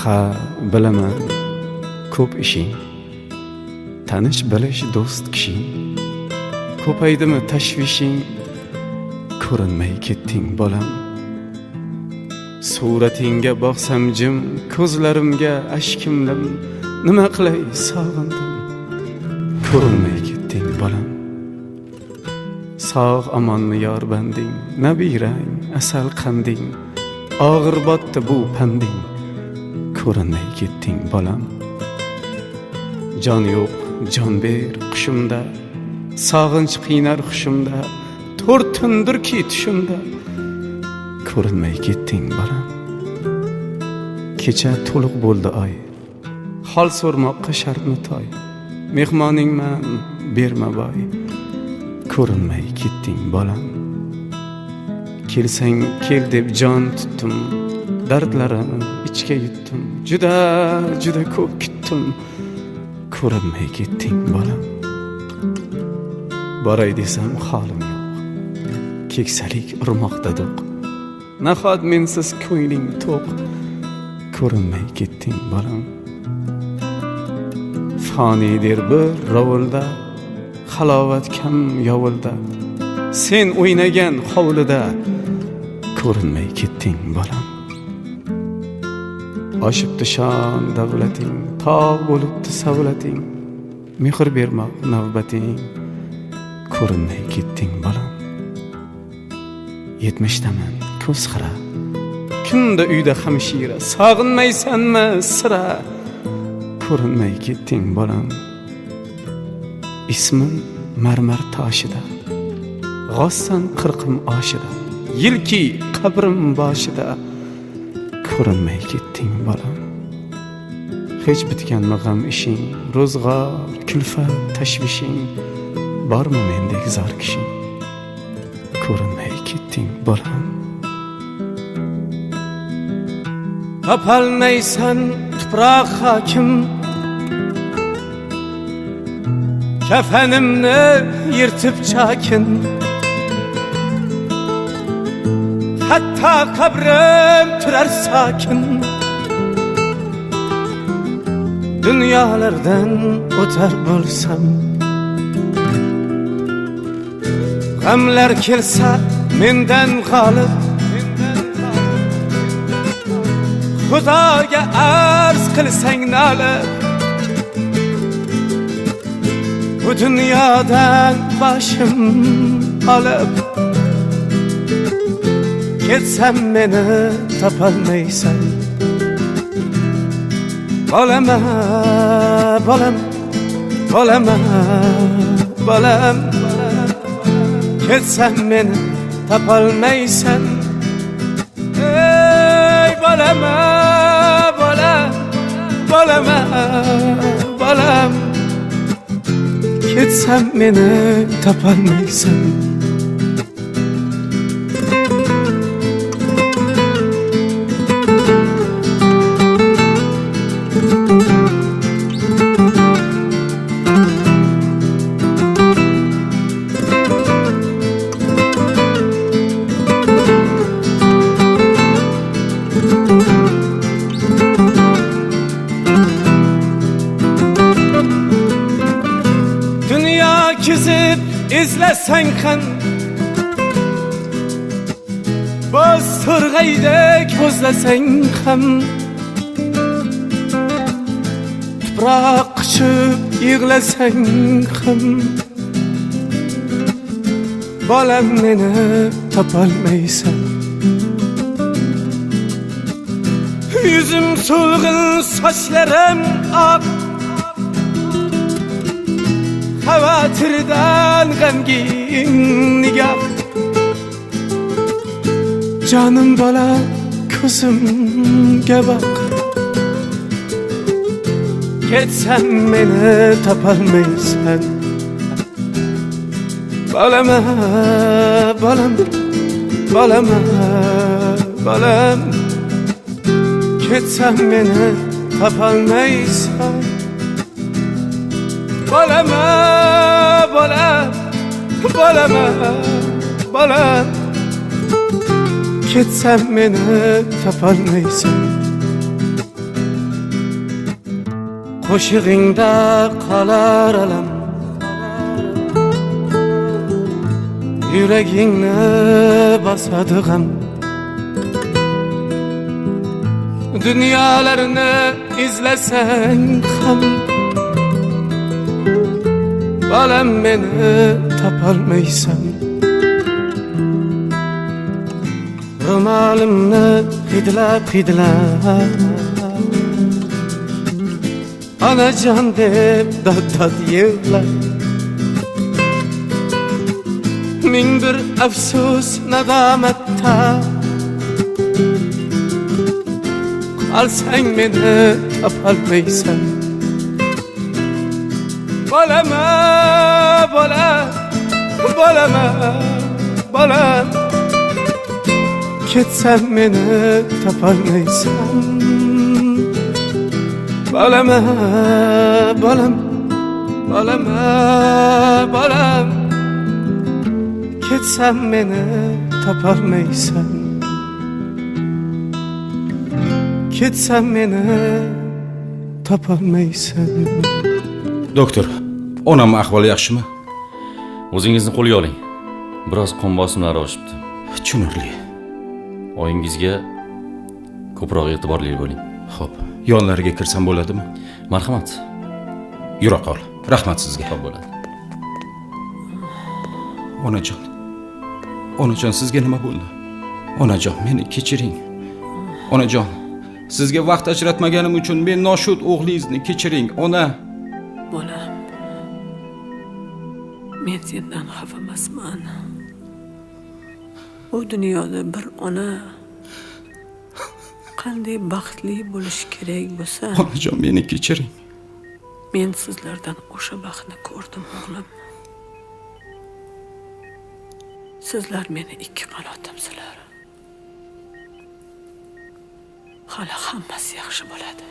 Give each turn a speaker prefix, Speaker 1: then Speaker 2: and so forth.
Speaker 1: ha bilaman. Ko'p ishing. Tanish bilish do'st kishing. Ko'paydimi tashvishing? Ko'rinmay ketding bolam. Suratingga boqsam jim ko'zlarimga ashkimlim. Nima qilay sog'indim. Ko'rinmay ketding bolam. Sog' omonmi yor banding nabirang asal qanding. Og'ir botdi bu panding ko'rinmay ketding bolam jon yo'q jon ber qushimda sog'inch qiynar hushimda to'rt tundirki tushimda ko'rinmay ketding bolam kecha to'liq bo'ldi oy hol so'rmoqqa shartmi toy mehmoningman berma boy ko'rinmay ketding bolam kelsang kel deb jon tutdim dardlarini ichga yutdim juda juda ko'p kutdim ko'rinmay ketding bolam boray desam holim yo'q keksalik urmoqda do'q. Nahot mensiz ko'ngling to'q. Ko'rinmay ketding bolam foniydir bir rovulda halovat kam yovulda sen o'ynagan hovlida ko'rinmay ketding bolam oshibdi shon davlating tog' bo'libdi savlating mehr bermoq navbating ko'rinmay ketding bolam yetmishdaman ko'z xira kunda uyda hamshira sog'inmaysanmi sira ko'rinmay ketding bolam ismim marmar toshida g'ossan qirqim oshida yilki qabrim boshida ko'rinmay ketding bolam hech bitganmi g'am ishing ro'zg'or kulfat tashvishing bormi mendek zor kishing ko'rinmay ketding bolam topolmaysan tuproq hokim kafenimni yirtib chakin Hatta kabrim turar sakin. Dünyalardan o'tar bo'lsam G'amlar kelsa mendan g'olib. Xudoga arz qilsang nolib Bu dunyodan boshim olib Ketsem beni tapalmaysan Bolama, bolam, bolama, bolam Ketsem beni tapalmaysan Ey bolama, bolam, bolama, bolam Ketsem beni tapalmaysan izlesen kan. Boz turg'aydek ko'zlasang ham Tuproq quchib yig'lasang ham Bolam meni topolmaysan Yüzüm so'lg'in sochlarim oq Xavotirdan g'amgin nigoh Jonim bola ko'zimga boq Ketsam meni topolmaysan Bolama, bolam, bolama, bolam Ketsam meni topolmaysan Bolama, bolam, bolama, bolam ketsam meni topolmaysan qo'shig'ingda qolar alam. Yuragingni bosadi g'am dunyolarni izlasang bolam meni topolmaysan ro'molimni hidlab hidlab onajon deb dod dod yig'lab ming bir afsus nadomatda. Qolsang meni topolmaysan bolama bola bolama bolam ketsam meni topolmaysan bolama bolam bolama bolam ketsam meni topolmaysan ketsam meni topolmaysan
Speaker 2: doktor onam ahvoli yaxshimi?
Speaker 3: O'zingizni qo'lga oling. Biroz qon bosimlari oshibdi.
Speaker 2: tushunarli
Speaker 3: Oyingizga ko'proq e'tiborli bo'ling.
Speaker 2: ho'p yonlariga kirsam bo'ladimi?
Speaker 3: Marhamat.
Speaker 2: yura qol rahmat sizga.
Speaker 3: Xo'p bo'ladi.
Speaker 2: onajon. Onajon sizga nima bo'ldi? Onajon meni kechiring. Onajon sizga vaqt ajratmaganim uchun men noshud o'g'lingizni kechiring ona.
Speaker 4: Bolam men sendan xafa emasman bu dunyoda bir ona qanday baxtli bo'lishi kerak bo'lsa
Speaker 2: onajon meni kechiring.
Speaker 4: men sizlardan o'sha baxtni ko'rdim o'g'lim. Sizlar meni ikki qanotimsizlar. Hali hammasi yaxshi bo'ladi